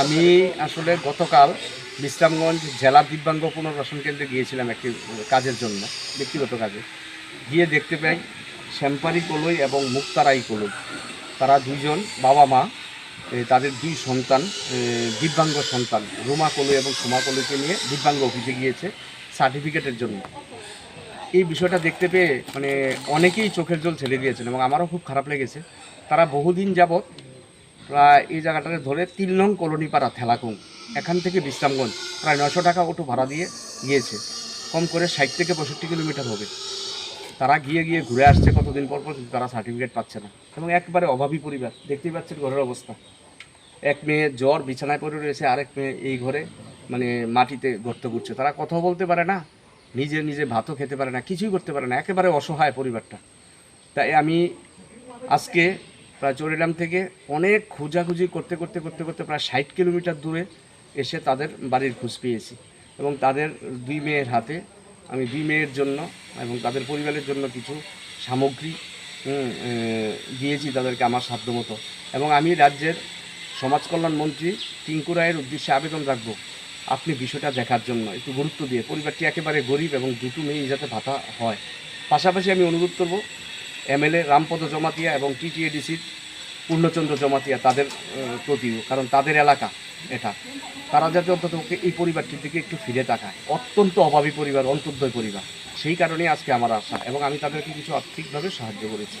আমি আসলে গতকাল বিশ্রামগঞ্জ জেলা দিব্যাঙ্গ পুনর্বাসন কেন্দ্রে গিয়েছিলাম একটি কাজের জন্য, ব্যক্তিগত কাজে। গিয়ে দেখতে পাই শ্যাম্পারি কলই এবং মুক্তারাই কলই। তারা দুইজন বাবা মা তাদের দুই সন্তান দিব্যাঙ্গ সন্তান, রুমা কলই এবং সোমা কলইকে নিয়ে দিব্যাঙ্গ অফিসে গিয়েছে সার্টিফিকেটের জন্য। এই বিষয়টা দেখতে পেয়ে মানে অনেকেই চোখের জল ছেড়ে দিয়েছেন এবং আমারও খুব খারাপ লেগেছে। তারা বহুদিন যাবৎ প্রায় এই জায়গাটাকে ধরে তিন নং কলোনিপাড়া থেলাকুং এখান থেকে বিশ্রামগঞ্জ। প্রায় নশো টাকা অটো ভাড়া দিয়ে গিয়েছে। কম করে ষাট থেকে পঁয়ষট্টি কিলোমিটার হবে। তারা গিয়ে গিয়ে ঘুরে আসছে কতদিন পর পর তারা সার্টিফিকেট পাচ্ছে না। এবং একবারে অভাবী পরিবার। দেখতেই পাচ্ছেন ঘরের অবস্থা। এক মেয়ে জ্বর, বিছানায় পড়ে রয়েছে। আরেক মেয়ে এই ঘরে মানে মাটিতে গর্ত করছে তারা কথাও বলতে পারে না। নিজে নিজে ভাতও খেতে পারে না। কিছুই করতে পারে না। একেবারে অসহায় পরিবারটা। তাই আমি আজকে প্রায় চরিলাম থেকে অনেক খোঁজাখুঁজি করতে করতে করতে করতে প্রায় ষাট কিলোমিটার দূরে এসে তাদের বাড়ির খোঁজ পেয়েছি। এবং তাদের দুই মেয়ের হাতে আমি দুই মেয়ের জন্য এবং তাদের পরিবারের জন্য কিছু সামগ্রী দিয়েছি তাদেরকে আমার সাধ্যমতো এবং আমি রাজ্যের সমাজ কল্যাণ মন্ত্রী টিঙ্কু রায়ের উদ্দেশ্যে আবেদন রাখব, আপনি বিষয়টা দেখার জন্য, একটু গুরুত্ব দিয়ে। পরিবারটি একেবারে গরিব এবং দুটো মেয়ে যাতে ভাতা হয়। পাশাপাশি আমি অনুরোধ করব এমএলএ রামপদ জমাতিয়া এবং টিটিএডিসির পূর্ণচন্দ্র জমাতিয়া তাদের প্রতিও কারণ তাদের এলাকা এটা। তারা যাতে অন্তত এই পরিবারটির দিকে একটু ফিরে তাকায়। অত্যন্ত অভাবী পরিবার, অন্তর্দয় পরিবার। সেই কারণেই আজকে আমার আশা এবং আমি তাদেরকে কিছু আর্থিকভাবে সাহায্য করেছি।